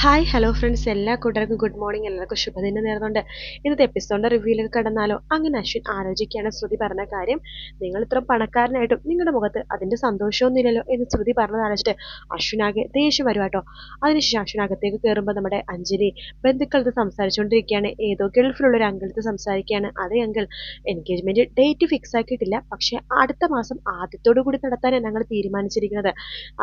Hi hello friends എല്ലാ കൂട്ടർക്കും good morning എല്ലാവർക്കും ശുഭദിനം നേർന്നുകൊണ്ട് ഇന്നത്തെ എപ്പിസോഡിന്റെ റിവ്യൂയിലേക്ക് കടന്നാലോ? അങ്ങനെ അശ്വിൻ ആലോചിക്കുകയാണ് ശ്രുതി പറഞ്ഞ കാര്യം. നിങ്ങൾ ഇത്ര പണക്കാരനായിട്ടും നിങ്ങളുടെ മുഖത്ത് അതിന്റെ സന്തോഷമൊന്നുമില്ലല്ലോ എന്ന് ശ്രുതി പറഞ്ഞത് ആലോചിച്ചിട്ട് അശ്വിനാകെ ദേഷ്യം വരുവാട്ടോ അതിനുശേഷം അശ്വിൻ അകത്തേക്ക് കയറുമ്പോൾ നമ്മുടെ അഞ്ജലി ബന്ധുക്കളത്ത് സംസാരിച്ചുകൊണ്ടിരിക്കുകയാണ്. ഏതോ ഗൾഫിലുള്ള ഒരു അങ്കിളത്ത് സംസാരിക്കുകയാണ്. അതേ അങ്കിൾ എൻഗേജ്മെന്റ് ഡേറ്റ് ഫിക്സ് ആക്കിയിട്ടില്ല. പക്ഷേ അടുത്ത മാസം ആദ്യത്തോടു കൂടി നടത്താനാണ് ഞങ്ങൾ തീരുമാനിച്ചിരിക്കുന്നത്.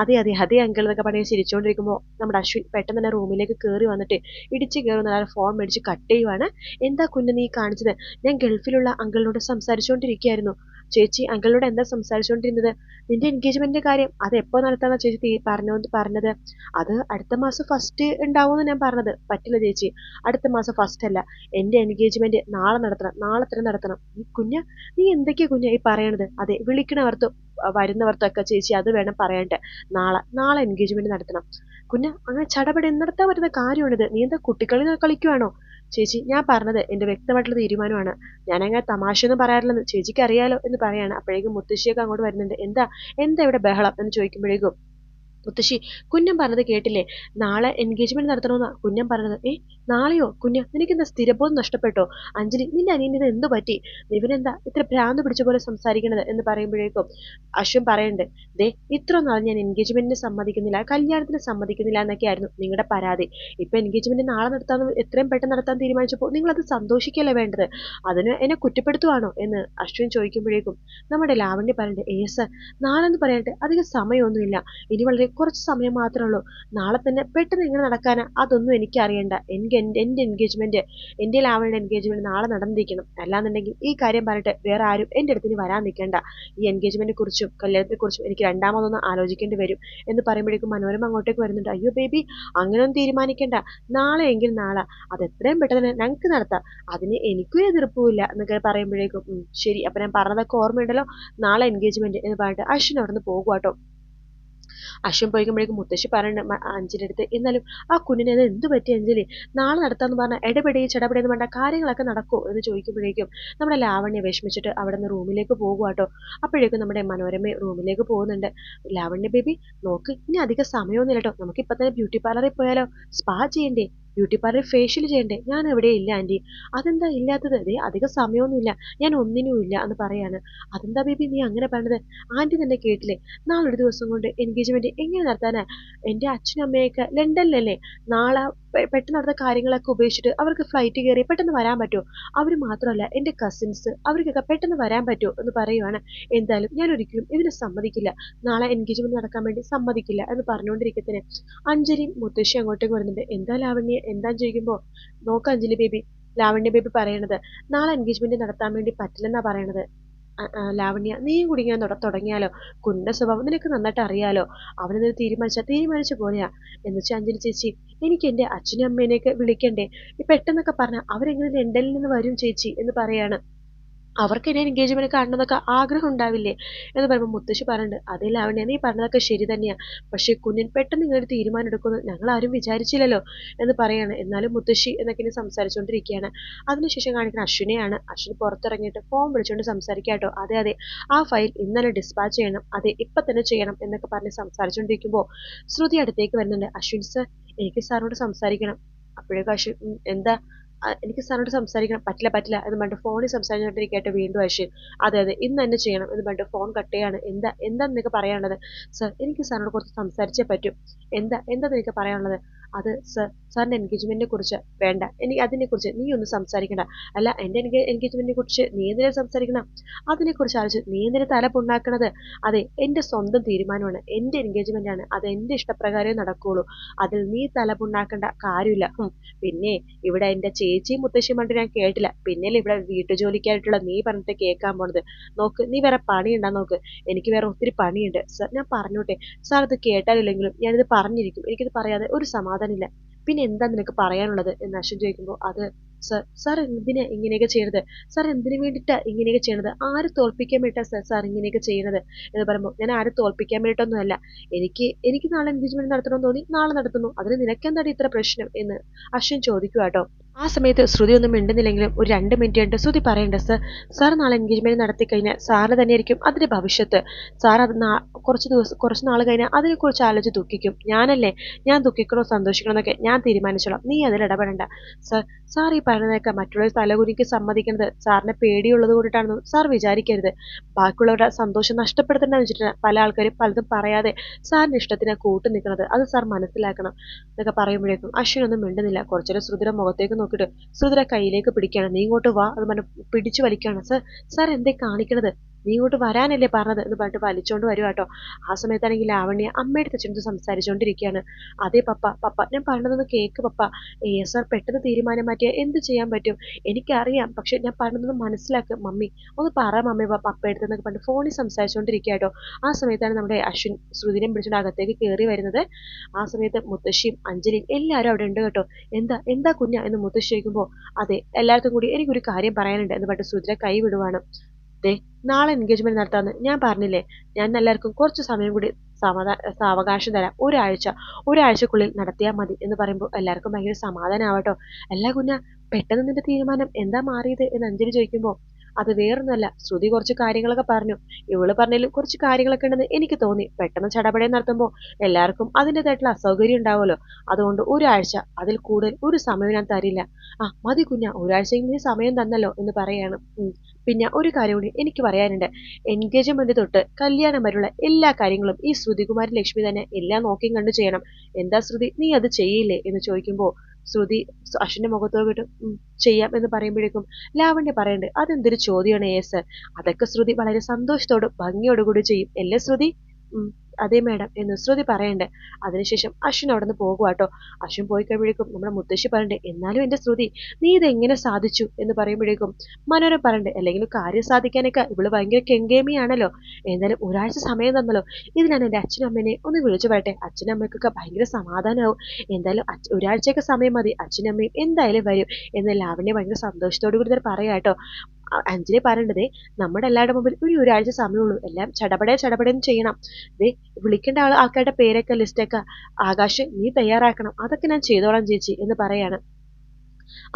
അതെ അതെ അതേ അങ്കിൾ എന്നൊക്കെ പറഞ്ഞ് ചിരിച്ചുകൊണ്ടിരിക്കുമ്പോൾ നമ്മുടെ അശ്വിൻ പെട്ടെന്ന് തന്നെ റൂമിലേക്ക് കയറി വന്നിട്ട് ഇടിച്ച് കയറുന്ന ഒരാൾ ഫോൺ മേടിച്ച് കട്ട് ചെയ്യുവാണ്. എന്താ കുഞ്ഞ് നീ കാണിച്ചത്? ഞാൻ ഗൾഫിലുള്ള അങ്കിളിനോട് സംസാരിച്ചുകൊണ്ടിരിക്കുകയായിരുന്നു ചേച്ചി അങ്കിളിനോട് എന്താ സംസാരിച്ചുകൊണ്ടിരുന്നത്? നിന്റെ എൻഗേജ്മെന്റിന്റെ കാര്യം അത് എപ്പോ നടത്താന്ന ചേച്ചി തീ പറഞ്ഞോ പറഞ്ഞത്? അത് അടുത്ത മാസം ഫസ്റ്റ് ഉണ്ടാവുമെന്ന് ഞാൻ പറഞ്ഞത്. പറ്റില്ല ചേച്ചി. അടുത്ത മാസം ഫസ്റ്റ് അല്ല. എന്റെ എൻഗേജ്മെന്റ് നാളെ നടത്തണം. നാളെ തന്നെ നടത്തണം. ഈ കുഞ്ഞ നീ എന്തൊക്കെയാ കുഞ്ഞ ഈ പറയണത്? അതെ വിളിക്കണവർത്തും വരുന്നവർക്കൊക്കെ ചേച്ചി അത് വേണം പറയണ്ടേ. നാളെ നാളെ എൻഗേജ്മെന്റ് നടത്തണം. കുഞ്ഞ അങ്ങനെ ചടപടി നടത്താൻ പറ്റുന്ന കാര്യമാണിത്. നീ എന്താ കുട്ടികളി കളിക്കുവാണോ? ചേച്ചി ഞാൻ പറഞ്ഞത് എന്റെ വ്യക്തമായിട്ടുള്ള തീരുമാനമാണ്. ഞാനങ്ങനെ തമാശയൊന്നും പറയാറില്ലെന്ന് ചേച്ചിക്ക് അറിയാലോ എന്ന് പറയാണ്. അപ്പോഴേക്കും മുത്തശ്ശിയൊക്കെ അങ്ങോട്ട് വരുന്നുണ്ട്. എന്താ? എന്താ ഇവിടെ ബഹളം? എന്ന് ചോദിക്കുമ്പോഴേക്കും മുത്തശ്ശി കുഞ്ഞം പറഞ്ഞത് കേട്ടില്ലേ? നാളെ എൻഗേജ്മെന്റ് നടത്തണമെന്നാ കുഞ്ഞം പറഞ്ഞത്. ഏ നാളെയോ? കുഞ്ഞ നിനക്കെന്താ സ്ഥിരബോധം നഷ്ടപ്പെട്ടോ? അഞ്ജലി നിന്റെ അനിയനിത് എന്തു പറ്റി? ഇവനെന്താ ഇത്ര ഭ്രാന്ത് പിടിച്ച പോലെ സംസാരിക്കണത് എന്ന് പറയുമ്പോഴേക്കും അശ്വൻ പറയണ്ട് ദേ ഇത്ര നാൾ ഞാൻ എൻഗേജ്മെന്റിന് സമ്മതിക്കുന്നില്ല കല്യാണത്തിന് സമ്മതിക്കുന്നില്ല എന്നൊക്കെ ആയിരുന്നു നിങ്ങളുടെ പരാതി. ഇപ്പൊ എൻഗേജ്മെന്റ് നാളെ നടത്താൻ എത്രയും പെട്ടെന്ന് നടത്താൻ തീരുമാനിച്ചപ്പോൾ അത് സന്തോഷിക്കല്ലേ വേണ്ടത്? അതിന് എന്നെ കുറ്റപ്പെടുത്തുവാണോ എന്ന് അശ്വിൻ ചോദിക്കുമ്പോഴേക്കും നമ്മുടെ ലാവണ്യ പറയണ്ട് ഏ സർ നാളെ എന്ന് പറയാനായിട്ട് അധികം സമയമൊന്നുമില്ല. ഇനി വളരെ കുറച്ച് സമയം മാത്രമേ ഉള്ളൂ. നാളെ തന്നെ പെട്ടെന്ന് എങ്ങനെ നടക്കാനാ. അതൊന്നും എനിക്ക് അറിയണ്ട. എനിക്ക് എന്റെ എൻഗേജ്മെന്റ് എന്റെ ലാവണിയുടെ എൻഗേജ്മെന്റ് നാളെ നടന്നിരിക്കണം. അല്ലാന്നുണ്ടെങ്കിൽ ഈ കാര്യം പറഞ്ഞിട്ട് വേറെ ആരും എന്റെ അടുത്തിന് വരാൻ നിൽക്കേണ്ട. ഈ എൻഗേജ്മെന്റിനെ കുറിച്ചും കല്യാണത്തെ കുറിച്ചും എനിക്ക് രണ്ടാമതൊന്നും ആലോചിക്കേണ്ടി വരും എന്ന് പറയുമ്പോഴേക്കും മനോരമ അങ്ങോട്ടേക്ക് വരുന്നുണ്ട്. അയ്യോ ബേബി അങ്ങനെയൊന്നും തീരുമാനിക്കേണ്ട. നാളെ എങ്കിൽ നാളെ. അത് എത്രയും പെട്ടെന്ന് ഞങ്ങൾക്ക് നടത്താം. അതിന് എനിക്കും എതിർപ്പുമില്ല എന്നൊക്കെ പറയുമ്പോഴേക്കും ശരി. അപ്പൊ ഞാൻ പറഞ്ഞതൊക്കെ ഓർമ്മയുണ്ടല്ലോ. നാളെ എൻഗേജ്മെന്റ് എന്ന് പറഞ്ഞിട്ട് അശ്വിൻ അവിടെ നിന്ന് പോകുവാട്ടോ. അശ്വൻ പോയിക്കുമ്പോഴേക്കും മുത്തശ്ശി പറയുന്നത് അഞ്ചിന്റെ അടുത്ത് എന്നാലും ആ കുഞ്ഞിനെ അത് എന്ത് പറ്റി അഞ്ജലി? നാളെ നടത്താന്ന് പറഞ്ഞാൽ ഇടപെടി എന്ന് പറഞ്ഞാൽ കാര്യങ്ങളൊക്കെ നടക്കുമോ എന്ന് ചോദിക്കുമ്പോഴേക്കും നമ്മുടെ ലാവണ്യ വിഷമിച്ചിട്ട് അവിടെ നിന്ന് റൂമിലേക്ക് പോകുവാട്ടോ അപ്പോഴേക്കും നമ്മുടെ മനോരമ റൂമിലേക്ക് പോകുന്നുണ്ട്. ലാവണ്യ ബേബി നോക്ക് ഇനി അധികം സമയമൊന്നുമില്ല കേട്ടോ നമുക്ക് ഇപ്പൊ തന്നെ ബ്യൂട്ടി പാർലറിൽ പോയാലോ? സ്പാ ചെയ്യണ്ടേ? ബ്യൂട്ടി പാർലർ ഫേഷ്യൽ ചെയ്യണ്ടേ? ഞാൻ എവിടെ ഇല്ല ആന്റി അതെന്താ ഇല്ലാത്തത്? അതേ അധികം സമയമൊന്നുമില്ല. ഞാൻ ഒന്നിനും ഇല്ല എന്ന് പറയാണ്. അതെന്താ ബേബി നീ അങ്ങനെ പറഞ്ഞത്? ആന്റി തന്നെ കേട്ടില്ലേ? നാളൊരു ദിവസം കൊണ്ട് എൻഗേജ്മെന്റ് എങ്ങനെ നടത്താനാ? എന്റെ അച്ഛനും അമ്മയൊക്കെ ലണ്ടനിലല്ലേ നാളെ പെട്ടെന്ന് നടന്ന കാര്യങ്ങളൊക്കെ ഉപേക്ഷിച്ചിട്ട് അവർക്ക് ഫ്ലൈറ്റ് കയറി പെട്ടെന്ന് വരാൻ പറ്റുമോ? അവർ മാത്രമല്ല എന്റെ കസിൻസ് അവർക്കൊക്കെ പെട്ടെന്ന് വരാൻ പറ്റുമോ എന്ന് പറയുവാണ്. എന്തായാലും ഞാൻ ഒരിക്കലും ഇതിനെ സമ്മതിക്കില്ല. നാളെ എൻഗേജ്മെന്റ് നടക്കാൻ വേണ്ടി സമ്മതിക്കില്ല എന്ന് പറഞ്ഞുകൊണ്ടിരിക്കത്തിന്. അഞ്ജലി മുത്തശ്ശി അങ്ങോട്ടേക്ക് വരുന്നുണ്ട്. എന്താ ലാവണ്യ? എന്താ ചോദിക്കുമ്പോൾ നോക്ക് അഞ്ജലി ബേബി ലാവണ്യ ബേബി പറയണത് നാളെ എൻഗേജ്മെന്റ് നടത്താൻ വേണ്ടി പറ്റില്ലെന്നാ പറയണത്. ലാവണ്യ നീ കുടിക്കാൻ തുടങ്ങിയാലോ? കുണ്ട സ്വഭാവം നിനക്ക് നന്നായിട്ട് അറിയാലോ? അവനത് തീരുമാനിച്ച തീരുമാനിച്ച പോലെയാ എന്ന് വെച്ചാൽ അഞ്ജലി ചേച്ചി എനിക്ക് എന്റെ അച്ഛനും അമ്മേനെയൊക്കെ വിളിക്കണ്ടേ? പെട്ടെന്നൊക്കെ പറഞ്ഞ അവരെങ്ങനെ ലണ്ടനിൽ നിന്ന് വരും ചേച്ചി? എന്ന് പറയാണ്. അവർക്ക് ഇനി എൻഗേജ്മെന്റ് കാണണമെന്നൊക്കെ ആഗ്രഹം ഉണ്ടാവില്ലേ? എന്ന് പറയുമ്പോൾ മുത്തശ്ശി പറയുന്നുണ്ട് അതേ ലാവണ്യ നീ പറഞ്ഞതൊക്കെ ശരി തന്നെയാ. പക്ഷെ കുഞ്ഞൻ പെട്ടെന്ന് ഇങ്ങനൊരു തീരുമാനം എടുക്കുന്നു ഞങ്ങൾ ആരും വിചാരിച്ചില്ലല്ലോ എന്ന് പറയാണ്. എന്നാലും മുത്തശ്ശി എന്നൊക്കെ ഇനി സംസാരിച്ചുകൊണ്ടിരിക്കുകയാണ്. അതിനുശേഷം കാണിക്കുന്ന അശ്വിനെയാണ്. അശ്വിന് പുറത്തിറങ്ങിയിട്ട് ഫോൺ വിളിച്ചുകൊണ്ട് സംസാരിക്കാട്ടോ അതെ അതെ ആ ഫയൽ ഇന്നലെ ഡിസ്പാച്ച് ചെയ്യണം. അതെ ഇപ്പൊ തന്നെ ചെയ്യണം എന്നൊക്കെ പറഞ്ഞ് സംസാരിച്ചുകൊണ്ടിരിക്കുമ്പോൾ ശ്രുതി അടുത്തേക്ക് വരുന്നുണ്ട്. അശ്വിൻ സർ എനിക്ക് സാറിനോട് സംസാരിക്കണം. അപ്പോഴേക്കും അശ്വിൻ എന്താ? എനിക്ക് സാറിനോട് സംസാരിക്കണം. പറ്റില്ല പറ്റില്ല എന്ന് പറഞ്ഞിട്ട് ഫോണിൽ സംസാരിച്ചുകൊണ്ടിരിക്കട്ടെ വീണ്ടും അശ്വിൻ. അതെ അതെ ഇന്ന് തന്നെ ചെയ്യണം എന്ന് പറഞ്ഞിട്ട് ഫോൺ കട്ട് ചെയ്യാണ്. എന്താ എന്താ നിനക്ക് പറയാനുള്ളത്? സർ എനിക്ക് സാറിനോട് കുറച്ച് സംസാരിച്ചേ പറ്റൂ. എന്താ എന്താ നിനക്ക് പറയാനുള്ളത്? അത് സർ സാറിന്റെ എൻഗേജ്മെന്റിനെ കുറിച്ച് വേണ്ട. എനിക്ക് അതിനെ കുറിച്ച് നീ ഒന്ന് സംസാരിക്കണ്ട. അല്ല എന്റെ എൻഗേജ്മെന്റിനെ കുറിച്ച് നീ എന്തിനാ സംസാരിക്കണം? അതിനെക്കുറിച്ച് ആലോചിച്ച് നീ എന്തിനാ തല പുണ്ണാക്കണത് അതെ എന്റെ സ്വന്തം തീരുമാനമാണ്. എന്റെ ആണ്. അത് എന്റെ ഇഷ്ടപ്രകാരമേ നടക്കുകയുള്ളൂ അതിൽ നീ തല പുണ്ണാക്കേണ്ട കാര്യമില്ല പിന്നെ ഇവിടെ എന്റെ ചേച്ചിയും മുത്തശ്ശിയും പറഞ്ഞിട്ട് ഞാൻ കേട്ടില്ല. പിന്നെ ഇവിടെ വീട്ടുജോലിക്കായിട്ടുള്ള നീ പറഞ്ഞിട്ട് കേൾക്കാൻ പോണത്. നോക്ക് നീ വേറെ പണിയുണ്ടാ നോക്ക്. എനിക്ക് വേറെ ഒത്തിരി പണിയുണ്ട്. സർ ഞാൻ പറഞ്ഞോട്ടെ. സാർ ഇത് കേട്ടാലില്ലെങ്കിലും ഞാനിത് പറഞ്ഞിരിക്കും. എനിക്കിത് പറയാതെ ഒരു സമാധാനമില്ല പിന്നെ എന്താ നിനക്ക് പറയാനുള്ളത്? എന്ന് അശ്വൻ ചോദിക്കുമ്പോൾ അത് സർ സാർ എന്തിനാ ഇങ്ങനെയൊക്കെ ചെയ്യണത്? സാർ എന്തിനു വേണ്ടിയിട്ടാ ഇങ്ങനെയൊക്കെ ചെയ്യണത്? ആര് തോൽപ്പിക്കാൻ വേണ്ടിയിട്ടാ സാർ സാർ ഇങ്ങനെയൊക്കെ ചെയ്യണത്? എന്ന് പറയുമ്പോൾ ഞാൻ ആരെ തോൽപ്പിക്കാൻ വേണ്ടിയിട്ടൊന്നുമല്ല എനിക്ക് എനിക്ക് നാളെ എൻഗേജ്മെന്റ് നടത്തണമെന്ന് തോന്നി നാളെ നടത്തുന്നു. അതിന് നിനക്കെന്താണ് ഇത്ര പ്രശ്നം? എന്ന് അശ്വിൻ ചോദിക്കുക കേട്ടോ ആ സമയത്ത് ശ്രുതി ഒന്നും മിണ്ടുന്നില്ലെങ്കിലും ഒരു രണ്ട് മിനിറ്റ് കഴിഞ്ഞിട്ട് ശ്രുതി പറയേണ്ട സർ സാർ നാളെ എൻഗേജ്മെന്റ് നടത്തി കഴിഞ്ഞാൽ സാറിന് തന്നെയായിരിക്കും അതിന്റെ ഭവിഷ്യത്ത്. സാർ അത് കുറച്ച് ദിവസം കുറച്ച് നാൾ കഴിഞ്ഞാൽ അതിനെക്കുറിച്ച് ആലോചിച്ച് ദുഃഖിക്കും. ഞാനല്ലേ? ഞാൻ ദുഃഖിക്കണോ സന്തോഷിക്കണോ എന്നൊക്കെ ഞാൻ തീരുമാനിച്ചോളാം. നീ അതിൽ ഇടപെടണ്ട. സർ സാർ ഈ പറയുന്നതൊക്കെ മറ്റുള്ളവർ തലകുനിക്ക് സമ്മതിക്കുന്നത് സാറിനെ പേടിയുള്ളത് കൊണ്ടിട്ടാണെന്ന് സാർ വിചാരിക്കരുത്. ബാക്കിയുള്ളവരുടെ സന്തോഷം നഷ്ടപ്പെടുത്തേണ്ടെന്ന് വെച്ചിട്ടാണ് പല ആൾക്കാരും പലതും പറയാതെ സാറിന് ഇഷ്ടത്തിന് കൂട്ടു നിൽക്കുന്നത് അത് സാർ മനസ്സിലാക്കണം. എന്നൊക്കെ പറയുമ്പോഴേക്കും അശ്വിനൊന്നും മിണ്ടുന്നില്ല. കുറച്ചൊരു ശ്രുതിയുടെ മുഖത്തേക്ക് നോക്കിയിട്ട് ശ്രുതിയുടെ കയ്യിലേക്ക് പിടിക്കുകയാണ്. നീ ഇങ്ങോട്ട് വാ. അത് പറഞ്ഞ് പിടിച്ചു വലിക്കുകയാണ്. സർ സാർ എന്തേ കാണിക്കണത്? നീ ഇങ്ങോട്ട് വരാനല്ലേ പറഞ്ഞത് എന്ന് പറഞ്ഞിട്ട് വലിച്ചോണ്ട് വരുവാ കേട്ടോ. ആ സമയത്താണെങ്കിൽ ലാവണ്യ അമ്മയുടെ അച്ഛനോട് സംസാരിച്ചുകൊണ്ടിരിക്കുകയാണ് അതേ പപ്പ പപ്പ ഞാൻ പറഞ്ഞതൊന്ന് കേക്ക് പപ്പ. എസ് ആർ പെട്ടെന്ന് തീരുമാനം മാറ്റിയാൽ എന്ത് ചെയ്യാൻ പറ്റും? എനിക്കറിയാം പക്ഷെ ഞാൻ പറഞ്ഞതൊന്ന് മനസ്സിലാക്കുക മമ്മി. ഒന്ന് പറ മമ്മി പപ്പ എടുത്തെന്നൊക്കെ പറഞ്ഞിട്ട് ഫോണിൽ സംസാരിച്ചുകൊണ്ടിരിക്കുക കേട്ടോ. ആ സമയത്താണ് നമ്മുടെ അശ്വിൻ ശ്രുതിനെ പിടിച്ചോണ്ട് അകത്തേക്ക് കയറി വരുന്നത്. ആ സമയത്ത് മുത്തശ്ശിയും അഞ്ജലിയും എല്ലാവരും അവിടെ ഉണ്ട് കേട്ടോ. എന്താ എന്താ കുഞ്ഞ എന്ന് മുത്തശ്ശി ചോദിക്കുമ്പോൾ അതെ എല്ലാവർക്കും കൂടി എനിക്കൊരു കാര്യം പറയാനുണ്ട് എന്ന് പറഞ്ഞിട്ട് ശ്രുതിരെ കൈ വിടുവാണ് ദേ നാളെ എൻഗേജ്മെന്റ് നടത്താമെന്ന് ഞാൻ പറഞ്ഞില്ലേ? ഞാൻ എല്ലാവർക്കും കുറച്ച് സമയം കൂടി സാവകാശം തരാം. ഒരാഴ്ച ഒരാഴ്ചക്കുള്ളിൽ നടത്തിയാൽ മതി എന്ന് പറയുമ്പോൾ എല്ലാവർക്കും ഭയങ്കര സമാധാനമാവട്ടോ അല്ല കുഞ്ഞ പെട്ടെന്ന് നിന്റെ തീരുമാനം എന്താ മാറിയത് എന്ന് അഞ്ജലി ചോദിക്കുമ്പോൾ അത് വേറൊന്നുമല്ല. ശ്രുതി കുറച്ച് കാര്യങ്ങളൊക്കെ പറഞ്ഞു. ഇവൾ പറഞ്ഞതിലും കുറച്ച് കാര്യങ്ങളൊക്കെ ഉണ്ടെന്ന് എനിക്ക് തോന്നി. പെട്ടെന്ന് ചടപടയെ നടത്തുമ്പോൾ എല്ലാവർക്കും അതിന്റെതായിട്ടുള്ള അസൗകര്യം ഉണ്ടാവുമല്ലോ. അതുകൊണ്ട് ഒരാഴ്ച അതിൽ കൂടുതൽ ഒരു സമയം ഞാൻ തരില്ല. ആ മതി കുഞ്ഞ ഒരാഴ്ചയെങ്കിലും സമയം തന്നല്ലോ എന്ന് പറയാണ്. പിന്നെ ഒരു കാര്യം കൂടി എനിക്ക് പറയാനുണ്ട്. എൻഗേജ്മെന്റ് തൊട്ട് കല്യാണം വരെയുള്ള എല്ലാ കാര്യങ്ങളും ഈ ശ്രുതികുമാരി ലക്ഷ്മി തന്നെ എല്ലാം നോക്കിയും കണ്ടു ചെയ്യണം. എന്താ ശ്രുതി നീ അത് ചെയ്യില്ലേ? എന്ന് ചോദിക്കുമ്പോൾ ശ്രുതി അശ്വിന്റെ മുഖത്തോട്ട് ചെയ്യാം എന്ന് പറയുമ്പോഴേക്കും ലാവണ്യ പറയണ്ട് അതെന്തൊരു ചോദ്യമാണ് ഏസ് അതൊക്കെ ശ്രുതി വളരെ സന്തോഷത്തോടും ഭംഗിയോടുകൂടി ചെയ്യും. അല്ലേ ശ്രുതി? അതേ മേഡം എന്ന് ശ്രുതി പറയണ്ടേ. അതിനുശേഷം അശ്വിൻ അവിടെ നിന്ന് പോകുവാട്ടോ അശ്വിൻ പോയി കഴിയുമ്പോഴേക്കും നമ്മുടെ മുത്തശ്ശി പറയണ്ടേ എന്നാലും എന്റെ ശ്രുതി നീ ഇത് എങ്ങനെ സാധിച്ചു? എന്ന് പറയുമ്പോഴേക്കും മനോരം പറയണ്ടേ അല്ലെങ്കിൽ കാര്യം സാധിക്കാനൊക്കെ ഇവൾ ഭയങ്കര കെങ്കേമിയാണല്ലോ. എന്തായാലും ഒരാഴ്ച സമയം തന്നല്ലോ. ഇതിനാണ് എന്റെ അച്ഛനും ഒന്ന് വിളിച്ചു പറയട്ടെ. അച്ഛനും അമ്മയ്ക്കൊക്കെ ഭയങ്കര സമാധാനമാവും എന്തായാലും ഒരാഴ്ചയൊക്കെ സമയം മതി. അച്ഛനും അമ്മയും എന്തായാലും വരും. എന്ന് ലാവണ്യ ഭയങ്കര സന്തോഷത്തോടു കൂടി തന്നെ പറയാട്ടോ അഞ്ജലി പറയേണ്ടത് നമ്മുടെ എല്ലാവരുടെ മുമ്പിൽ ഒരു ഒരാഴ്ച സമയമുള്ളൂ. എല്ലാം ചടപടേ ചടപടേന്ന് ചെയ്യണം. ദേ വിളിക്കേണ്ട ആൾ ആൾക്കാരുടെ പേരൊക്കെ ലിസ്റ്റൊക്കെ ആകാശ് നീ തയ്യാറാക്കണം. അതൊക്കെ ഞാൻ ചെയ്തോളാം ചേച്ചി എന്ന് പറയാണ്.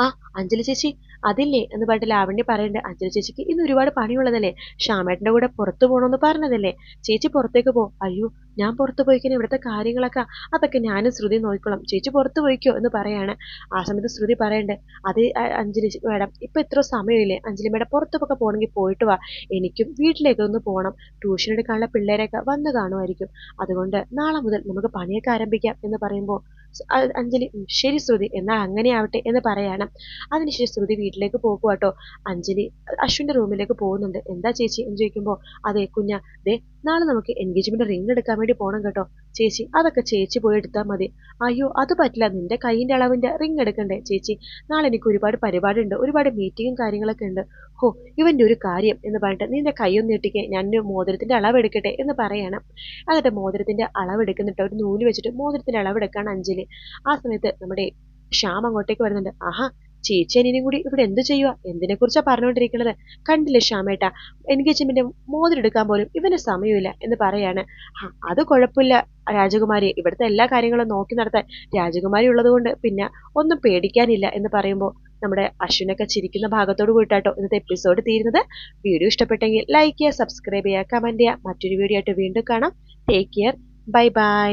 ആ അഞ്ജലി ചേച്ചി അതില്ലേ? എന്ന് പറഞ്ഞിട്ട് ലാവണ്യ പറയണ്ടേ അഞ്ജലി ചേച്ചിക്ക് ഇന്ന് ഒരുപാട് പണിയുള്ളതല്ലേ? ശ്യാമേട്ടന്റെ കൂടെ പുറത്തു പോകണമെന്ന് പറഞ്ഞതല്ലേ? ചേച്ചി പുറത്തേക്ക് പോ. അയ്യോ ഞാൻ പുറത്തു പോയിക്കാൻ ഇവിടുത്തെ കാര്യങ്ങളൊക്കെ അതൊക്കെ ഞാനും ശ്രുതി നോക്കിക്കോളാം. ചേച്ചി പുറത്തു പോയിക്കോ എന്ന് പറയാണ്. ആ സമയത്ത് ശ്രുതി പറയണ്ടേ അത് അഞ്ജലി മേഡം ഇപ്പൊ ഇത്ര സമയമില്ലേ? അഞ്ജലി മേഡം പുറത്തൊക്കെ പോകണമെങ്കിൽ പോയിട്ട് വാ. എനിക്കും വീട്ടിലേക്ക് ഒന്ന് പോകണം. ട്യൂഷൻ എടുക്കാനുള്ള പിള്ളേരൊക്കെ വന്ന് കാണുമായിരിക്കും. അതുകൊണ്ട് നാളെ മുതൽ നമുക്ക് പണിയൊക്കെ ആരംഭിക്കാം എന്ന് പറയുമ്പോൾ അഞ്ജലി ശരി ശ്രുതി എന്നാൽ അങ്ങനെ ആവട്ടെ എന്ന് പറയാണ്. അതിനുശേഷം ശ്രുതി വീട്ടിലേക്ക് പോകുക കേട്ടോ അഞ്ജലി അശ്വിന്റെ റൂമിലേക്ക് പോകുന്നുണ്ട്. എന്താ ചേച്ചി എന്ന് ചോദിക്കുമ്പോൾ അതെ കുഞ്ഞ ദേ നാളെ നമുക്ക് എൻഗേജ്മെന്റ് റിംഗ് എടുക്കാൻ വേണ്ടി പോകണം കേട്ടോ. ചേച്ചി അതൊക്കെ ചേച്ചി പോയി എടുത്താൽ മതി. അയ്യോ അത് പറ്റില്ല. നിന്റെ കൈയിന്റെ അളവിന്റെ റിംഗ് എടുക്കണ്ടേ ചേച്ചി? നാളെ എനിക്ക് ഒരുപാട് പരിപാടി ഉണ്ട് ഒരുപാട് മീറ്റിങ്ങും കാര്യങ്ങളൊക്കെ ഉണ്ട്. ഹോ ഇവന്റെ ഒരു കാര്യം എന്ന് പറഞ്ഞിട്ട് നിന്റെ കൈയൊന്ന് നീട്ടിക്കെ ഞാൻ മോതിരത്തിന്റെ അളവെടുക്കട്ടെ എന്ന് പറയണം. എന്നിട്ട് മോതിരത്തിന്റെ അളവെടുക്കുന്നിട്ട് ഒരു നൂൽ വെച്ചിട്ട് മോതിരത്തിന്റെ അളവെടുക്കാണ് അഞ്ജലി. ആ സമയത്ത് നമ്മുടെ ശ്യാം അങ്ങോട്ടേക്ക് വരുന്നുണ്ട്. ആഹാ ചേച്ചി കൂടി ഇവിടെ എന്ത് ചെയ്യുക എന്തിനെ കുറിച്ചാണ് പറഞ്ഞുകൊണ്ടിരിക്കുന്നത്? കണ്ടില്ലേ ശ്യാമേട്ട എൻഗേജ്മെന്റ് മോതിരെടുക്കാൻ പോലും ഇവന് സമയമില്ല എന്ന് പറയാണ്. അത് കുഴപ്പമില്ല. രാജകുമാരി ഇവിടുത്തെ എല്ലാ കാര്യങ്ങളും നോക്കി നടത്താൻ രാജകുമാരി ഉള്ളത് കൊണ്ട് പിന്നെ ഒന്നും പേടിക്കാനില്ല എന്ന് പറയുമ്പോൾ നമ്മുടെ അശ്വിനൊക്കെ ചിരിക്കുന്ന ഭാഗത്തോട് കൂട്ടാട്ടോ ഇന്നത്തെ എപ്പിസോഡ് തീരുന്നത്. വീഡിയോ ഇഷ്ടപ്പെട്ടെങ്കിൽ ലൈക്ക് ചെയ്യുക സബ്സ്ക്രൈബ് ചെയ്യുക കമന്റ് ചെയ്യുക. മറ്റൊരു വീഡിയോ ആയിട്ട് വീണ്ടും കാണാം. Take care bye bye